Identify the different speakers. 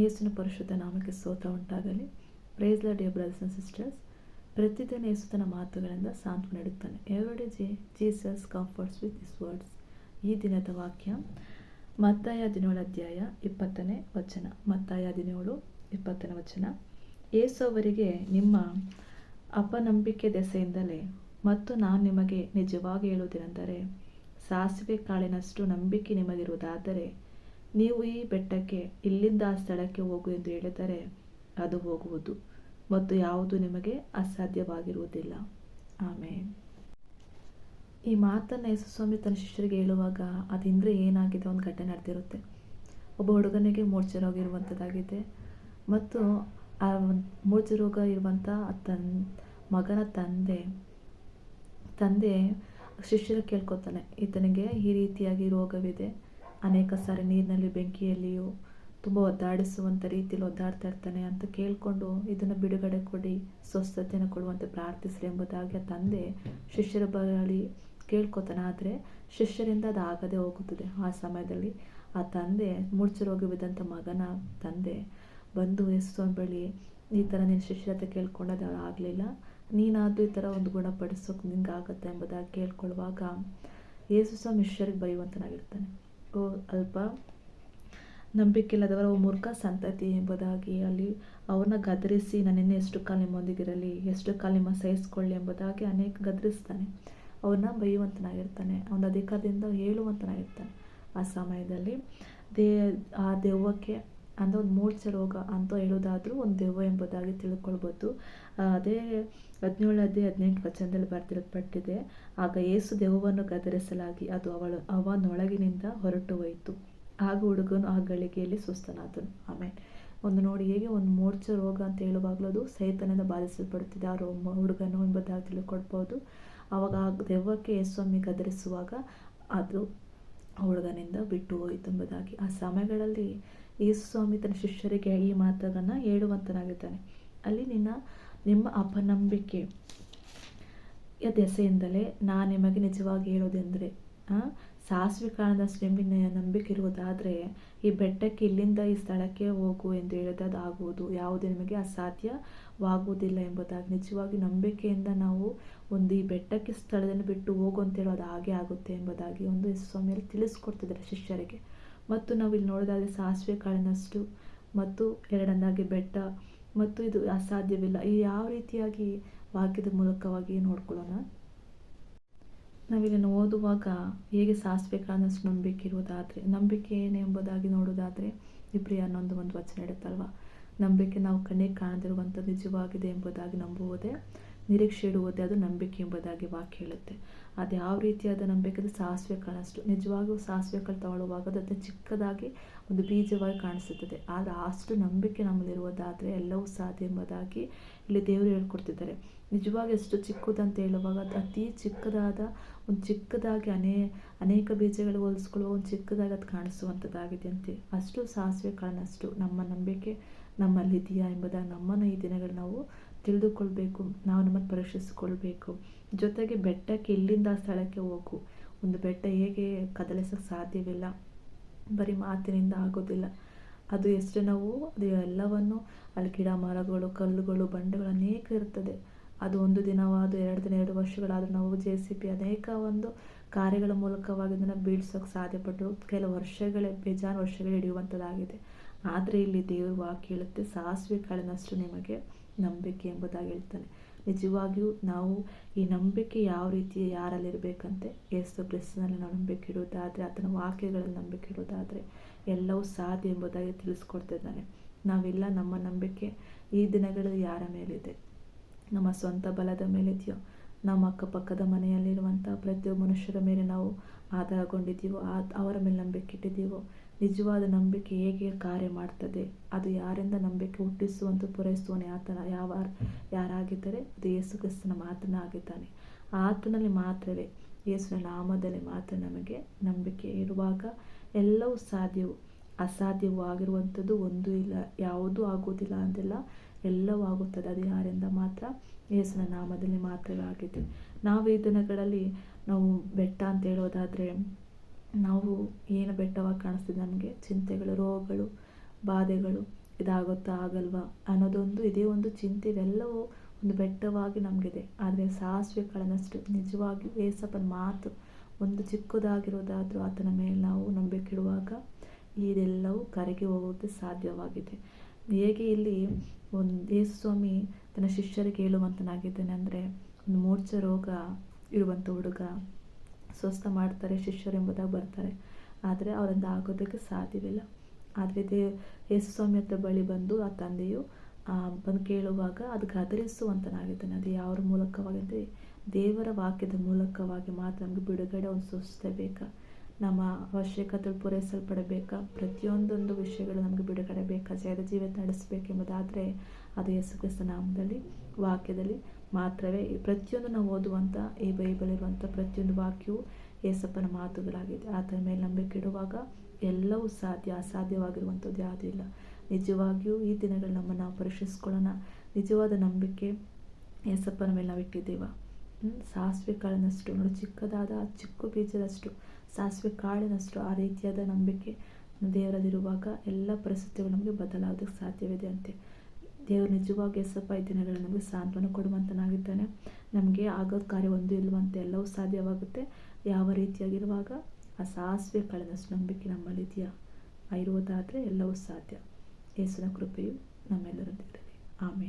Speaker 1: ಯೇಸುವಿನ ಪರಿಶುದ್ಧ ನಾಮಕ್ಕೆ ಸ್ತೋತ್ರ ಉಂಟಾಗಲಿ. Praise Lord dear brothers and sisters ಪ್ರತಿದಿನ ಯೇಸು ತನ್ನ ಮಾತುಗಳಿಂದ ಸಾಂತ್ವನ ನೀಡುತ್ತಾನೆ. Every day Jesus comforts with this words ಈ ದಿನದ ವಾಕ್ಯ, ಮತ್ತಾಯ ಹದಿನೇಳು ಅಧ್ಯಾಯ ಇಪ್ಪತ್ತನೇ ವಚನ. ಮತ್ತಾಯ ಹದಿನೇಳು, ಇಪ್ಪತ್ತನೇ ವಚನ. ಯೇಸು ಅವರಿಗೆ, ನಿಮ್ಮ ಅಪನಂಬಿಕೆ ದೆಸೆಯಿಂದಲೇ ಮತ್ತು ನಾನು ನಿಮಗೆ ನಿಜವಾಗಿ ಹೇಳುವುದೇನೆಂದರೆ, ಸಾಸಿವೆ ಕಾಳಿನಷ್ಟು ನಂಬಿಕೆ ನಿಮಗಿರುವುದಾದರೆ ನೀವು ಈ ಬೆಟ್ಟಕ್ಕೆ, ಇಲ್ಲಿಂದ ಆ ಸ್ಥಳಕ್ಕೆ ಹೋಗು ಎಂದು ಹೇಳಿದರೆ ಅದು ಹೋಗುವುದು ಮತ್ತು ಯಾವುದು ನಿಮಗೆ ಅಸಾಧ್ಯವಾಗಿರುವುದಿಲ್ಲ. ಆಮೇಲೆ ಈ ಮಾತನ್ನು ಯೇಸುಸ್ವಾಮಿ ತನ್ನ ಶಿಷ್ಯರಿಗೆ ಹೇಳುವಾಗ ಅದಿಂದ್ರೆ ಏನಾಗಿದೆ? ಒಂದು ಘಟನೆ ನಡೆದಿರುತ್ತೆ. ಒಬ್ಬ ಹುಡುಗನಿಗೆ ಮೂರ್ಛೆ ರೋಗ ಇರುವಂಥದ್ದಾಗಿದೆ ಮತ್ತು ಆ ಮೂರ್ಛೆ ರೋಗ ಇರುವಂಥ ತನ್ ಮಗನ ತಂದೆ ತಂದೆ ಶಿಷ್ಯರು ಕೇಳ್ಕೊತಾನೆ ಈತನಿಗೆ ಈ ರೀತಿಯಾಗಿ ರೋಗವಿದೆ ಅನೇಕ ಸಾರಿ ನೀರಿನಲ್ಲಿ ಬೆಂಕಿಯಲ್ಲಿಯೂ ತುಂಬ ಒದ್ದಾಡಿಸುವಂಥ ರೀತಿಯಲ್ಲಿ ಒದ್ದಾಡ್ತಾ ಇರ್ತಾನೆ ಅಂತ ಕೇಳಿಕೊಂಡು ಇದನ್ನು ಬಿಡುಗಡೆ ಕೊಡಿ, ಸ್ವಸ್ಥತೆಯನ್ನು ಕೊಡುವಂತೆ ಪ್ರಾರ್ಥಿಸಲಿ ಎಂಬುದಾಗಿ ಆ ತಂದೆ ಶಿಷ್ಯರ ಬಳಿ ಕೇಳ್ಕೊತಾನೆ. ಆದರೆ ಶಿಷ್ಯರಿಂದ ಅದು ಆಗದೆ ಹೋಗುತ್ತದೆ. ಆ ಸಮಯದಲ್ಲಿ ಆ ತಂದೆ ಮೂರ್ಛೆ ಮಗನ ತಂದೆ ಬಂದು ಎಷ್ಟೋ ಬಳಿ ಈ ಥರ ನೀನು ಶಿಷ್ಯತೆ ಕೇಳ್ಕೊಂಡದ್ದು ಆಗಲಿಲ್ಲ. ನೀನಾದರೂ ಈ ಥರ ಒಂದು ಗುಣಪಡಿಸೋಕೆ ನಿಂಗೆ ಆಗುತ್ತೆ ಎಂಬುದಾಗಿ ಕೇಳ್ಕೊಳ್ಳುವಾಗ ಯೇಸು ಸಹ ಶಿಷ್ಯರಿಗೆ ಬೈಯುವಂತನಾಗಿರ್ತಾನೆ ಅಲ್ಪ ನಂಬಿಕೆ ಇಲ್ಲದವರ ಮೂರ್ಖ ಸಂತತಿ ಎಂಬುದಾಗಿ ಅಲ್ಲಿ ಅವ್ರನ್ನ ಗದರಿಸಿ ನನ್ನಿನ್ನ ಎಷ್ಟು ಕಾಲ ನಿಮ್ಮೊಂದಿಗಿರಲಿ, ಎಷ್ಟು ಕಾಲ ನಿಮ್ಮ ಸಹಿಸ್ಕೊಳ್ಳಿ ಎಂಬುದಾಗಿ ಅನೇಕ ಗದರಿಸ್ತಾನೆ. ಅವನ್ನ ಬೈಯುವಂತನಾಗಿರ್ತಾನೆ, ಅವನ ಅಧಿಕಾರದಿಂದ ಹೇಳುವಂತನಾಗಿರ್ತಾನೆ. ಆ ಸಮಯದಲ್ಲಿ ದೇ, ಆ ದೆವ್ವಕ್ಕೆ ಅಂದರೆ ಒಂದು ಮೂರ್ಛೆ ರೋಗ ಅಂತ ಹೇಳೋದಾದರೂ ಒಂದು ದೆವ್ವ ಎಂಬುದಾಗಿ ತಿಳ್ಕೊಳ್ಬೋದು. ಅದೇ ಹದಿನೇಳು ಅದೇ ಹದಿನೆಂಟು ವಚನದಲ್ಲಿ ಬರ್ತಿರಲ್ಪಟ್ಟಿದೆ ಆಗ ಏಸು ದೆವ್ವವನ್ನು ಗದರಿಸಲಾಗಿ, ಅದು ಅವಳು ಅವನೊಳಗಿನಿಂದ ಹೊರಟು ಹೋಯಿತು. ಆಗ ಹುಡುಗನು ಆ ಗಳಿಗೆಯಲ್ಲಿ ಸುಸ್ತನಾದನು ಆಮೇಲೆ ಒಂದು ನೋಡಿ, ಹೇಗೆ ಒಂದು ಮೂರ್ಛೆ ರೋಗ ಅಂತ ಹೇಳುವಾಗಲೂ ಅದು ಸೈತನಿಂದ ಬಾಧಿಸಲ್ಪಡುತ್ತಿದೆ. ಆ ರೋ ಹುಡುಗನು ಎಂಬುದಾಗಿ ತಿಳ್ಕೊಳ್ಬೋದು. ಆವಾಗ ಆ ದೆವ್ವಕ್ಕೆ ಯೇಸ್ವಾಮಿ ಗದರಿಸುವಾಗ ಅದು ಹುಡುಗನಿಂದ ಬಿಟ್ಟು ಹೋಯಿತು ಎಂಬುದಾಗಿ. ಆ ಸಮಯಗಳಲ್ಲಿ ಯೇಸು ಸ್ವಾಮಿ ತನ್ನ ಶಿಷ್ಯರಿಗೆ ಈ ಮಾತುಗಳನ್ನು ಹೇಳುವಂತನಾಗಿದ್ದಾನೆ. ಅಲ್ಲಿ ನಿನ್ನ, ನಿಮ್ಮ ಅಪನಂಬಿಕೆ ದೆಸೆಯಿಂದಲೇ ನಾನು ನಿಮಗೆ ನಿಜವಾಗಿ ಹೇಳೋದೆಂದರೆ ಸಾಸಿವೆ ಕಾಣದ ಸ್ವಿಮ್ಮಿನ ನಂಬಿಕೆ ಇರುವುದಾದರೆ ಈ ಬೆಟ್ಟಕ್ಕೆ ಇಲ್ಲಿಂದ ಈ ಸ್ಥಳಕ್ಕೆ ಹೋಗು ಎಂದು ಆಗುವುದು ಯಾವುದು ನಿಮಗೆ ಅಸಾಧ್ಯವಾಗುವುದಿಲ್ಲ ಎಂಬುದಾಗಿ. ನಿಜವಾಗಿ ನಂಬಿಕೆಯಿಂದ ನಾವು ಒಂದು ಈ ಬೆಟ್ಟಕ್ಕೆ ಸ್ಥಳದಲ್ಲಿ ಬಿಟ್ಟು ಹೋಗು ಅಂತ ಹೇಳೋದು ಹಾಗೆ ಆಗುತ್ತೆ ಎಂಬುದಾಗಿ ಒಂದು ಸ್ವಾಮಿಯಲ್ಲಿ ತಿಳಿಸ್ಕೊಡ್ತಿದ್ದಾರೆ ಶಿಷ್ಯರಿಗೆ. ಮತ್ತು ನಾವು ಇಲ್ಲಿ ನೋಡೋದಾದರೆ ಸಾಸಿವೆ ಕಾಳಿನಷ್ಟು ಮತ್ತು ಎರಡನೇದಾಗಿ ಬೆಟ್ಟ ಮತ್ತು ಇದು ಅಸಾಧ್ಯವಿಲ್ಲ. ಈ ಯಾವ ರೀತಿಯಾಗಿ ವಾಕ್ಯದ ಮೂಲಕವಾಗಿ ನೋಡ್ಕೊಳ್ಳೋಣ. ನಾವಿಲ್ಲಿ ಓದುವಾಗ ಹೇಗೆ ಸಾಸಿವೆ ಕಾಳಿನಷ್ಟು ನಂಬಿಕೆ ಇರುವುದಾದರೆ, ನಂಬಿಕೆ ಏನು ಎಂಬುದಾಗಿ ನೋಡೋದಾದರೆ ಇಬ್ಬರಿ ಅನ್ನೊಂದು ಒಂದು ವಚನ ಇಡುತ್ತಲ್ವ ನಂಬಿಕೆ ನಾವು ಕಣ್ಣಿಗೆ ಕಾಣದಿರುವಂಥ ನಿಜವಾಗಿದೆ ಎಂಬುದಾಗಿ ನಂಬುವುದೇ ನಿರೀಕ್ಷೆ ಇಡುವುದೇ ಅದು ನಂಬಿಕೆ ಎಂಬುದಾಗಿ ವಾಕ್ಯ ಹೇಳುತ್ತೆ. ಅದು ಯಾವ ರೀತಿಯಾದ ನಂಬಿಕೆ ಅಂದರೆ ಸಾಸಿವೆ ಕಾಳಷ್ಟು. ನಿಜವಾಗೂ ಸಾಸಿವೆ ಕಾಳು ತಗೊಳ್ಳುವಾಗ ಅದು ಚಿಕ್ಕದಾಗಿ ಒಂದು ಬೀಜವಾಗಿ ಕಾಣಿಸುತ್ತದೆ. ಆದರೆ ಅಷ್ಟು ನಂಬಿಕೆ ನಮ್ಮಲ್ಲಿರುವುದಾದರೆ ಎಲ್ಲವೂ ಸಾಧ್ಯ ಎಂಬುದಾಗಿ ಇಲ್ಲಿ ದೇವರು ಹೇಳ್ಕೊಡ್ತಿದ್ದಾರೆ. ನಿಜವಾಗಿ ಎಷ್ಟು ಚಿಕ್ಕದಂತ ಹೇಳುವಾಗ ಅದು ಅತಿ ಚಿಕ್ಕದಾದ, ಒಂದು ಚಿಕ್ಕದಾಗಿ ಅನೇ, ಅನೇಕ ಬೀಜಗಳು ಹೋಲಿಸ್ಕೊಳ್ಳುವ ಒಂದು ಚಿಕ್ಕದಾಗಿ ಅದು ಕಾಣಿಸುವಂಥದ್ದಾಗಿದೆ ಅಂತೆ ಅಷ್ಟು ಸಾಸಿವೆ ಕಾಳನಷ್ಟು ನಮ್ಮ ನಂಬಿಕೆ ನಮ್ಮಲ್ಲಿದೆಯಾ ಎಂಬುದಾಗಿ ನಮ್ಮನ್ನು ಈ ದಿನಗಳು ನಾವು ತಿಳಿದುಕೊಳ್ಬೇಕು, ನಾವು ನಮ್ಮನ್ನು ಪರೀಕ್ಷಿಸಿಕೊಳ್ಬೇಕು. ಜೊತೆಗೆ ಬೆಟ್ಟಕ್ಕೆ ಇಲ್ಲಿಂದ ಸ್ಥಳಕ್ಕೆ ಹೋಗು. ಒಂದು ಬೆಟ್ಟ ಹೇಗೆ ಕದಲಿಸೋಕ್ಕೆ ಸಾಧ್ಯವಿಲ್ಲ. ಬರೀ ಮಾತಿನಿಂದ ಆಗೋದಿಲ್ಲ. ಅದು ಎಷ್ಟು ನಾವು ಅದು ಎಲ್ಲವನ್ನು, ಅಲ್ಲಿ ಗಿಡ ಮರಗಳು ಕಲ್ಲುಗಳು, ಬಂಡೆಗಳು ಅನೇಕ ಇರ್ತದೆ ಅದು ಒಂದು ದಿನವಾದ ಎರಡು ದಿನ, ಎರಡು ವರ್ಷಗಳಾದರೂ ನಾವು ಜೆ ಸಿ ಪಿ ಅನೇಕ ಒಂದು ಕಾರ್ಯಗಳ ಮೂಲಕವಾಗಿ ಅದನ್ನು ಬೀಳ್ಸೋಕ್ಕೆ ಸಾಧ್ಯಪಟ್ಟರು. ಕೆಲವು ವರ್ಷಗಳೇ ಬೇಜಾನು ವರ್ಷಗಳೇ ಹಿಡಿಯುವಂಥದ್ದಾಗಿದೆ. ಆದರೆ ಇಲ್ಲಿ ದೇವರು ವಾಕ್ಯ ಹೇಳುತ್ತೆ, ಸಾಸಿವೆ ಕಾಳಿನಷ್ಟು ನಿಮಗೆ ನಂಬಿಕೆ ಎಂಬುದಾಗಿ ಹೇಳ್ತಾನೆ. ನಿಜವಾಗಿಯೂ ನಾವು ಈ ನಂಬಿಕೆ ಯಾವ ರೀತಿ ಯಾರಲ್ಲಿರಬೇಕಂತೆ? ಯೇಸು ಕ್ರಿಸ್ತನಲ್ಲಿ ನಾವು ನಂಬಿಕೆ ಇಡುವುದಾದರೆ, ಆತನ ವಾಕ್ಯಗಳಲ್ಲಿ ನಂಬಿಕೆ ಇಡುವುದಾದರೆ ಎಲ್ಲವೂ ಸಾಧ್ಯ ಎಂಬುದಾಗಿ ತಿಳಿಸ್ಕೊಡ್ತಿದ್ದಾನೆ ನಾವೆಲ್ಲ, ನಮ್ಮ ನಂಬಿಕೆ ಈ ದಿನಗಳಲ್ಲಿ ಯಾರ ಮೇಲಿದೆ? ನಮ್ಮ ಸ್ವಂತ ಬಲದ ಮೇಲಿದೆಯೋ? ನಮ್ಮ ಅಕ್ಕಪಕ್ಕದ ಮನೆಯಲ್ಲಿರುವಂಥ ಪ್ರತಿಯೊಬ್ಬ ಮನುಷ್ಯರ ಮೇಲೆ ನಾವು ಆಧಾರಗೊಂಡಿದ್ದೀವೋ? ಆ, ಅವರ ಮೇಲೆ ನಂಬಿಕೆ ಇಟ್ಟಿದ್ದೀವೋ? ನಿಜವಾದ ನಂಬಿಕೆ ಹೇಗೆ ಕಾರ್ಯ ಮಾಡ್ತದೆ? ಅದು ಯಾರಿಂದ ನಂಬಿಕೆ ಹುಟ್ಟಿಸುವಂತ ಪೂರೈಸುವನು ಆತನ, ಯಾವ ಯಾರಾಗಿದ್ದರೆ ಅದು ಯೇಸು ಕ್ರಿಸ್ತನ ಮಾತನ ಆಗಿದ್ದಾನೆ ಆತನಲ್ಲಿ ಮಾತ್ರವೇ, ಯೇಸುವಿನ ನಾಮದಲ್ಲಿ ಮಾತ್ರ ನಮಗೆ ನಂಬಿಕೆ ಇರುವಾಗ ಎಲ್ಲವೂ ಸಾಧ್ಯವು, ಅಸಾಧ್ಯವೂ ಆಗಿರುವಂಥದ್ದು ಒಂದೂ ಇಲ್ಲ, ಯಾವುದೂ ಆಗೋದಿಲ್ಲ ಅಂತೆಲ್ಲ ಎಲ್ಲವೂ ಆಗುತ್ತದೆ. ಅದು ಯಾರಿಂದ ಮಾತ್ರ? ಯೇಸುವಿನ ನಾಮದಲ್ಲಿ ಮಾತ್ರವೇ ಆಗಿದೆ. ನಾವು ಈ ದಿನಗಳಲ್ಲಿ ನಾವು ಬೆಟ್ಟ ಅಂತ ಹೇಳೋದಾದರೆ ನಾವು ಏನು ಬೆಟ್ಟವಾಗಿ ಕಾಣಿಸ್ತಿದೆ ನಮಗೆ ಚಿಂತೆಗಳು, ರೋಗಗಳು, ಬಾಧೆಗಳು ಇದಾಗುತ್ತಾ ಆಗಲ್ವಾ? ಅನ್ನೋದೊಂದು, ಇದೇ ಒಂದು ಚಿಂತೆ, ಇವೆಲ್ಲವೂ ಒಂದು ಬೆಟ್ಟವಾಗಿ ನಮಗಿದೆ. ಆದರೆ ಸಾಸಿವೆ ಕಾಳಿನಷ್ಟು ನಿಜವಾಗಿ ಏಸಪ್ಪನ ಮಾತು ಒಂದು ಚಿಕ್ಕದಾಗಿರೋದಾದರೂ ಆತನ ಮೇಲೆ ನಾವು ನಂಬಿಕೆ ಇಡುವಾಗ ಇದೆಲ್ಲವೂ ಕರಗಿ ಹೋಗೋದು ಸಾಧ್ಯವಾಗಿದೆ. ಹೇಗೆ ಇಲ್ಲಿ ಒಂದು, ಯೇಸು ಸ್ವಾಮಿ ತನ್ನ ಶಿಷ್ಯರಿಗೆ ಹೇಳುವಂತನಾಗಿದ್ದೇನೆ ಅಂದರೆ ಒಂದು ಮೂರ್ಛ ರೋಗ ಇರುವಂಥ ಹುಡುಗ ಸ್ವಸ್ಥ ಮಾಡ್ತಾರೆ, ಶಿಷ್ಯರು ಎಂಬುದಾಗಿ ಬರ್ತಾರೆ. ಆದರೆ ಅವರಿಂದ ಆಗೋದಕ್ಕೆ ಸಾಧ್ಯವಿಲ್ಲ. ಆದರೆ ದೇ, ಯೇಸು ಸ್ವಾಮಿ ಹತ್ರ ಬಳಿ ಬಂದು ಆ ತಂದೆಯು ಬಂದು ಕೇಳುವಾಗ ಅದು ಗದರಿಸುವಂತನಾಗಿದ್ದಾನೆ. ಅದು ಯಾವ ಮೂಲಕವಾಗಿ ಅಂದರೆ ದೇವರ ವಾಕ್ಯದ ಮೂಲಕವಾಗಿ ಮಾತ್ರ ನಮಗೆ ಬಿಡುಗಡೆ ಒಂದು ಸ್ವಸ್ಥತೆ ಬೇಕಾ? ನಮ್ಮ ಅವಶ್ಯಕತೆ ಪೂರೈಸಲ್ಪಡಬೇಕಾ? ಪ್ರತಿಯೊಂದೊಂದು ವಿಷಯಗಳು ನಮಗೆ ಬಿಡುಗಡೆ ಬೇಕಾ? ಜಯದ ಜೀವಿತ ನಡೆಸಬೇಕೆಂಬುದಾದರೆ ಅದು ಯೇಸು ಕ್ರಿಸ್ತ ನಾಮದಲ್ಲಿ, ವಾಕ್ಯದಲ್ಲಿ ಮಾತ್ರವೇ ಪ್ರತಿಯೊಂದು ನಾವು ಓದುವಂಥ ಈ ಬೈಬಲ್ ಇರುವಂಥ ಪ್ರತಿಯೊಂದು ವಾಕ್ಯವು ಏಸಪ್ಪನ ಮಾತುಗಳಾಗಿದೆ. ಆತನ ಮೇಲೆ ನಂಬಿಕೆ ಇಡುವಾಗ ಎಲ್ಲವೂ ಸಾಧ್ಯ, ಅಸಾಧ್ಯವಾಗಿರುವಂಥದ್ದು ಯಾವುದೂ ಇಲ್ಲ. ನಿಜವಾಗಿಯೂ ಈ ದಿನಗಳು ನಮ್ಮನ್ನು ನಾವು ಪರೀಕ್ಷಿಸ್ಕೊಳ್ಳೋಣ. ನಿಜವಾದ ನಂಬಿಕೆ ಏಸಪ್ಪನ ಮೇಲೆ ನಾವು ಇಟ್ಟಿದ್ದೇವ. ಸಾಸಿವೆ ಕಾಳಿನಷ್ಟು ನೋಡಿ, ಚಿಕ್ಕದಾದ, ಚಿಕ್ಕ ಬೀಜದಷ್ಟು, ಸಾಸಿವೆ ಕಾಳಿನಷ್ಟು ಆ ರೀತಿಯಾದ ನಂಬಿಕೆ ದೇವರಲ್ಲಿರುವಾಗ ಎಲ್ಲ ಪರಿಸ್ಥಿತಿಗಳು ನಮಗೆ ಬದಲಾಗೋದಕ್ಕೆ ಸಾಧ್ಯವಿದೆ ಅಂತೆ. ದೇವರು ನಿಜವಾಗಿ ಎಸಪ್ಪ ಈ ದಿನಗಳಲ್ಲಿ ನಮಗೆ ಸಾಂತ್ವನ ಕೊಡುವಂತನಾಗಿದ್ದಾನೆ. ನಮಗೆ ಆಗೋದು ಕಾರ್ಯ ಒಂದು ಇಲ್ಲವಂತೆ ಎಲ್ಲವೂ ಸಾಧ್ಯವಾಗುತ್ತೆ. ಯಾವ ರೀತಿಯಾಗಿರುವಾಗ? ಆ ಸಾಸಿವೆ ಕಳೆದಷ್ಟು ನಂಬಿಕೆ ನಮ್ಮಲ್ಲಿದೆಯಾ ಇರುವುದಾದರೆ ಎಲ್ಲವೂ ಸಾಧ್ಯ. ಯೇಸುವಿನ ಕೃಪೆಯು ನಮ್ಮೆಲ್ಲರೊಂದಿರಲಿ ಆಮೇಲೆ